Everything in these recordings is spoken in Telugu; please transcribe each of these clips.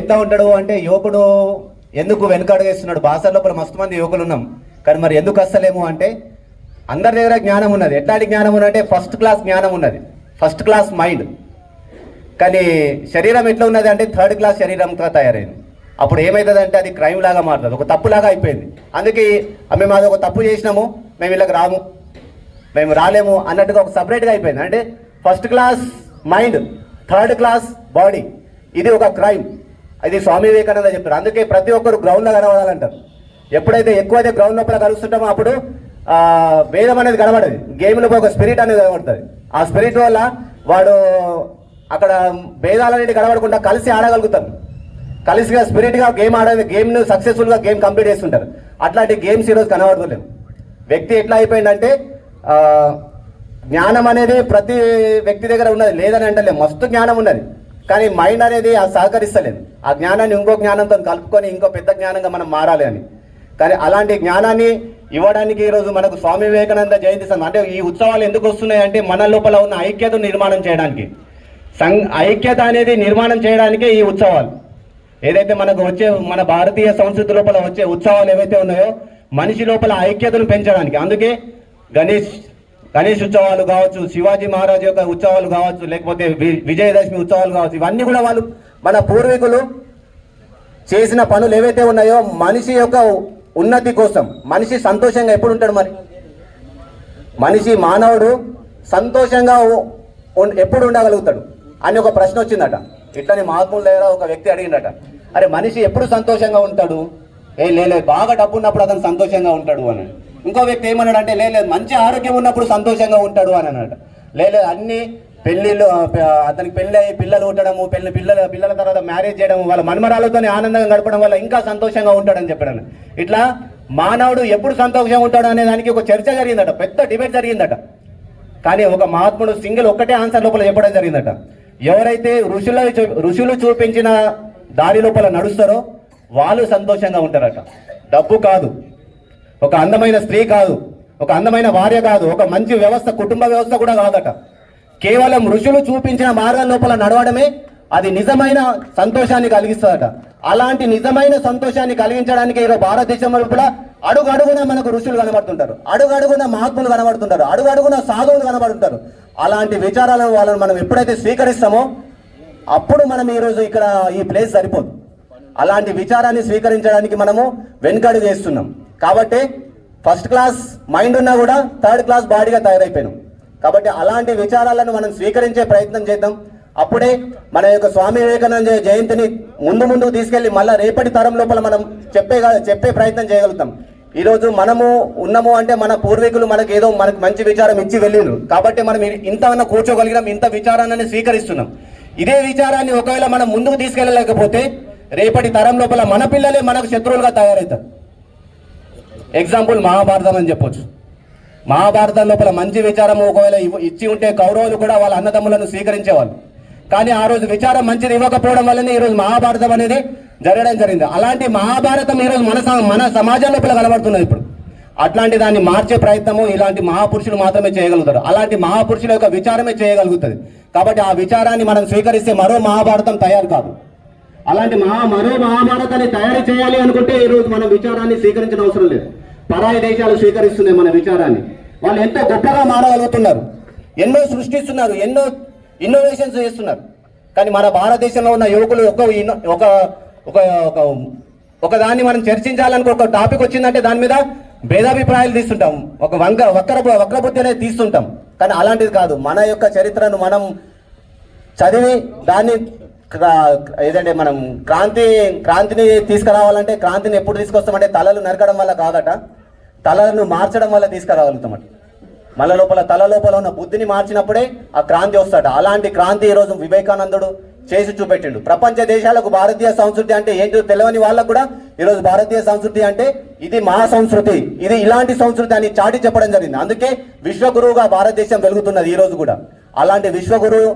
ఎంత ఉంటాడు అంటే యువకుడు ఎందుకు వెనుకడుగేస్తున్నాడు? బాసర్ లోపల మస్తు మంది యువకులు ఉన్నాం కానీ మరి ఎందుకు వస్తలేము అంటే అందరి దగ్గర జ్ఞానం ఉన్నది. ఎట్లాంటి జ్ఞానం ఉన్నదంటే ఫస్ట్ క్లాస్ జ్ఞానం ఉన్నది. ఫస్ట్ క్లాస్ మైండ్ కానీ శరీరం ఎట్లా ఉన్నది అంటే థర్డ్ క్లాస్ శరీరంతో తయారైంది. అప్పుడు ఏమవుతుంది అంటే అది క్రైమ్ లాగా మారుతుంది. ఒక తప్పులాగా అయిపోయింది. అందుకే మేము అది ఒక తప్పు చేసినాము మేము వీళ్ళకి రాము మేము రాలేము అన్నట్టుగా ఒక సపరేట్గా అయిపోయింది. అంటే first class mind third class body ఇది ఒక క్రైమ్ ఇది స్వామి వివేకానంద చెప్తారు అందుకే ప్రతి ఒక్కరు గ్రౌండ్లో కనబడాలంటారు. ఎప్పుడైతే ఎక్కువైతే గ్రౌండ్ లోపల కలుస్తుంటామో అప్పుడు వేదం అనేది కనబడదు. గేమ్లో ఒక స్పిరిట్ అనేది కనబడుతుంది. ఆ స్పిరిట్ వల్ల వాడు అక్కడ భేదాలనేది కనబడకుండా కలిసి ఆడగలుగుతారు. కలిసిగా స్పిరిట్గా గేమ్ ఆడేది గేమ్ను సక్సెస్ఫుల్గా గేమ్ కంప్లీట్ చేస్తుంటారు. అట్లాంటి గేమ్స్ ఈరోజు కనబడతలేవు. వ్యక్తి ఎట్లా అయిపోయిందంటే జ్ఞానం అనేది ప్రతి వ్యక్తి దగ్గర ఉన్నది. లేదని అంటలే. మస్తు జ్ఞానం ఉన్నది. కానీ మైండ్ అనేది ఆ సహకరిస్తలేదు. ఆ జ్ఞానాన్ని ఇంకో జ్ఞానంతో కలుపుకొని ఇంకో పెద్ద జ్ఞానంగా మనం మారాలి అని. కానీ అలాంటి జ్ఞానాన్ని ఇవ్వడానికి ఈరోజు మనకు స్వామి వివేకానంద జయంతి అంటే ఈ ఉత్సవాలు ఎందుకు వస్తున్నాయంటే మన లోపల ఉన్న ఐక్యతను నిర్మాణం చేయడానికి. సంఘ ఐక్యత అనేది నిర్మాణం చేయడానికే ఈ ఉత్సవాలు. ఏదైతే మనకు వచ్చే మన భారతీయ సంస్కృతి లోపల వచ్చే ఉత్సవాలు ఏవైతే ఉన్నాయో మనిషి లోపల ఐక్యతను పెంచడానికి. అందుకే గణేష్ గణేష్ ఉత్సవాలు కావచ్చు శివాజీ మహారాజ్ యొక్క ఉత్సవాలు కావచ్చు లేకపోతే వి- విజయదశమి ఉత్సవాలు కావచ్చు ఇవన్నీ కూడా వాళ్ళు మన పూర్వీకులు చేసిన పనులు ఏవైతే ఉన్నాయో మనిషి యొక్క ఉన్నతి కోసం మనిషి సంతోషంగా ఎప్పుడు ఉంటాడు మరి? మనిషి మానవుడు సంతోషంగా ఎప్పుడు ఉండగలుగుతాడు? అని ఒక ప్రశ్న వచ్చిందట. ఇట్లనే మహాత్ముల దగ్గర ఒక వ్యక్తి అడిగిందట అరే మనిషి ఎప్పుడు సంతోషంగా ఉంటాడు? ఏ లేదు బాగా డబ్బు ఉన్నప్పుడు అతను సంతోషంగా ఉంటాడు అని. ఇంకో వ్యక్తి ఏమన్నాడు అంటే లేదు మంచి ఆరోగ్యం ఉన్నప్పుడు సంతోషంగా ఉంటాడు అని అన్నాడు లేదు అన్ని పెళ్ళిళ్ళు అతనికి పెళ్ళి అయ్యి పిల్లలు ఉండడము పెళ్ళి పిల్లల పిల్లల తర్వాత మ్యారేజ్ చేయడం వాళ్ళ మన్మరాలతో ఆనందంగా గడపడం వల్ల ఇంకా సంతోషంగా ఉంటాడని చెప్పాడు ఇట్లా మానవుడు ఎప్పుడు సంతోషంగా ఉంటాడు అనే దానికి ఒక చర్చ జరిగిందట పెద్ద డిబేట్ జరిగిందట. కానీ ఒక మహాత్ముడు సింగిల్ ఒక్కటే ఆన్సర్ లోపల చెప్పడం జరిగిందట. ఎవరైతే ఋషుల ఋషులు చూపించిన దారి లోపల నడుస్తారో వాళ్ళు సంతోషంగా ఉంటారట. డబ్బు కాదు. ఒక అందమైన స్త్రీ కాదు ఒక అందమైన భార్య కాదు ఒక మంచి వ్యవస్థ కుటుంబ వ్యవస్థ కూడా కాదట. కేవలం ఋషులు చూపించిన మార్గం లోపల నడవడమే అది నిజమైన సంతోషాన్ని కలిగిస్తుందట. అలాంటి నిజమైన సంతోషాన్ని కలిగించడానికి ఈరోజు భారతదేశం లోపల అడుగడుగున మనకు ఋషులు కనబడుతుంటారు. అడుగడుగున మహాత్ములు కనబడుతుంటారు. అడుగడుగున సాధువులు కనబడుతుంటారు. అలాంటి విచారాలను వాళ్ళని మనం ఎప్పుడైతే స్వీకరిస్తామో అప్పుడు మనం ఈరోజు ఇక్కడ ఈ ప్లేస్ సరిపోదు. అలాంటి విచారాన్ని స్వీకరించడానికి మనము వెనుకడు చేస్తున్నాం కాబట్టి ఫస్ట్ క్లాస్ మైండ్ ఉన్నా కూడా థర్డ్ క్లాస్ బాడీగా తయారైపోయాను. కాబట్టి అలాంటి విచారాలను మనం స్వీకరించే ప్రయత్నం చేద్దాం. అప్పుడే మన యొక్క స్వామి వివేకానంద జయంతిని ముందు ముందుకు తీసుకెళ్ళి మళ్ళీ రేపటి తరం లోపల మనం చెప్పే చెప్పే ప్రయత్నం చేయగలుగుతాం. ఈరోజు మనము ఉన్నాము అంటే మన పూర్వీకులు మనకి ఏదో మనకు మంచి విచారం ఇచ్చి వెళ్ళిండ్రు. కాబట్టి మనం ఇంతవన్న కూర్చోగలిగినాం ఇంత విచారాన్ని స్వీకరిస్తున్నాం. ఇదే విచారాన్ని ఒకవేళ మనం ముందుకు తీసుకెళ్ళలేకపోతే రేపటి తరం లోపల మన పిల్లలే మనకు శత్రువులుగా తయారవుతారు ఎగ్జాంపుల్ మహాభారతం అని చెప్పొచ్చు. మహాభారతం లోపల మంచి విచారం ఒకవేళ ఇచ్చి ఉంటే కౌరవులు కూడా వాళ్ళ అన్నదమ్ములను స్వీకరించేవాళ్ళు. కానీ ఆ రోజు విచారం మంచిది ఇవ్వకపోవడం వల్లనే ఈరోజు మహాభారతం అనేది జరగడం జరిగింది. అలాంటి మహాభారతం ఈరోజు మన మన సమాజం లోపల కనబడుతున్నది ఇప్పుడు. అట్లాంటి దాన్ని మార్చే ప్రయత్నము ఇలాంటి మహాపురుషులు మాత్రమే చేయగలుగుతారు. అలాంటి మహాపురుషుల యొక్క విచారమే చేయగలుగుతుంది. కాబట్టి ఆ విచారాన్ని మనం స్వీకరిస్తే మరో మహాభారతం తయారు కాదు. అలాంటి మహా మరో మహాభారతాన్ని తయారు చేయాలి అనుకుంటే ఈ రోజు మనం విచారాన్ని స్వీకరించిన అవసరం లేదు. పరాయి దేశాలు స్వీకరిస్తున్నాయి మన విచారాన్ని. వాళ్ళు ఎంతో గొప్పగా మారగలుగుతున్నారు ఎన్నో సృష్టిస్తున్నారు ఎన్నో ఇన్నోవేషన్స్ చేస్తున్నారు. కానీ మన భారతదేశంలో ఉన్న యువకులు ఒక ఇన్నో- ఒక ఒక ఒక ఒక దాన్ని మనం చర్చించాలనుకో ఒక టాపిక్ వచ్చిందంటే దాని మీద భేదాభిప్రాయాలు తీస్తుంటాం. ఒక వంక వక్ర వక్రబుద్ధి అనేది తీస్తుంటాం. కానీ అలాంటిది కాదు. మన యొక్క చరిత్రను మనం చదివి దాన్ని ఏదంటే మనం క్రాంతి క్రాంతిని తీసుకురావాలంటే క్రాంతిని ఎప్పుడు తీసుకొస్తామంటే తలలు నరకడం వల్ల కాదట. తలలను మార్చడం వల్ల తీసుకురాగలుగుతామట. మన లోపల తల లోపల ఉన్న బుద్ధిని మార్చినప్పుడే ఆ క్రాంతి వస్తాడు. అలాంటి క్రాంతి ఈరోజు వివేకానందుడు చేసి చూపెట్టిండు. ప్రపంచ దేశాలకు భారతీయ సంస్కృతి అంటే ఏంటో తెలియని వాళ్ళకు కూడా ఈరోజు భారతీయ సంస్కృతి అంటే ఇది మా సంస్కృతి ఇది ఇలాంటి సంస్కృతి అని చాటి చెప్పడం జరిగింది. అందుకే విశ్వగురువుగా భారతదేశం వెలుగుతున్నది ఈరోజు కూడా. అలాంటి విశ్వగురువు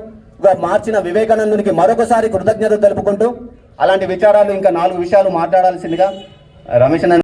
గా మార్చిన వివేకానందునికి మరొకసారి కృతజ్ఞతలు తెలుపుకుంటూ అలాంటి విచారాలు ఇంకా నాలుగు విషయాలు మాట్లాడాల్సిందిగా రమేష్